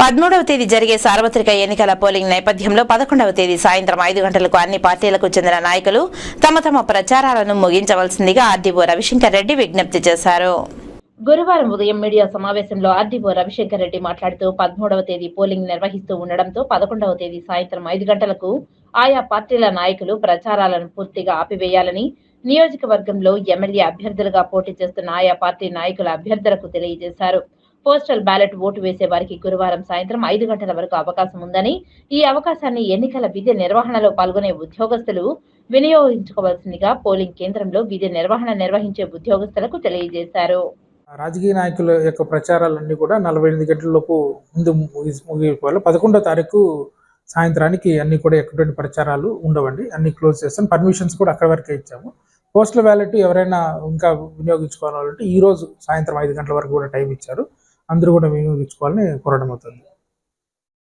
పదమూడవ తేదీ జరిగే సార్వత్రిక ఎన్నికల పోలింగ్ నేపథ్యంలో పదకొండవ తేదీ సాయంత్రం ఐదు గంటలకు అన్ని పార్టీలకు చెందిన నాయకులు తమ తమ ప్రచారాలను ముగించవలసిందిగా ఆర్డీఓ రవిశంకర్ రెడ్డి విజ్ఞప్తి చేశారు. గురువారం ఉదయం మీడియా సమావేశంలో ఆర్డీఓ రవిశంకర్ రెడ్డి మాట్లాడుతూ పదమూడవ తేదీ పోలింగ్ నిర్వహిస్తూ ఉండడంతో పదకొండవ తేదీ సాయంత్రం ఐదు గంటలకు ఆయా పార్టీల నాయకులు ప్రచారాలను పూర్తిగా ఆపివేయాలని నియోజకవర్గంలో ఎమ్మెల్యే అభ్యర్థులుగా పోటీ చేస్తున్న ఆయా పార్టీ నాయకుల అభ్యర్థులకు తెలియజేశారు. పోస్టల్ బ్యాలెట్ ఓటు వేసే వారికి గురువారం సాయంత్రం ఐదు గంటల వరకు అవకాశం ఉందని ఈ అవకాశాన్ని ఎన్నికల విధి నిర్వహణలో పాల్గొనే ఉద్యోగస్తులు వినియోగించుకోవాల్సిందిగా పోలింగ్ కేంద్రంలో విధి నిర్వహణ నిర్వహించే ఉద్యోగస్తులకు తెలియజేశారు. రాజకీయ నాయకుల యొక్క ప్రచారాలన్నీ కూడా నలభై ఎనిమిది గంటలలోపు ముందు ముగిపోవాలి పదకొండో తారీఖు సాయంత్రానికి అన్ని కూడా ఎటువంటి ప్రచారాలు ఉండవండి. అన్ని క్లోజ్ చేస్తాం. పర్మిషన్స్ కూడా అక్కడి వరకే ఇచ్చాము. పోస్టల్ బ్యాలెట్ ఎవరైనా ఇంకా వినియోగించుకోవాలంటే ఈ రోజు సాయంత్రం ఐదు గంటల వరకు కూడా టైం ఇచ్చారు. అందరూ కూడా వినియోగించుకోవాలని కోరడం అవుతుంది.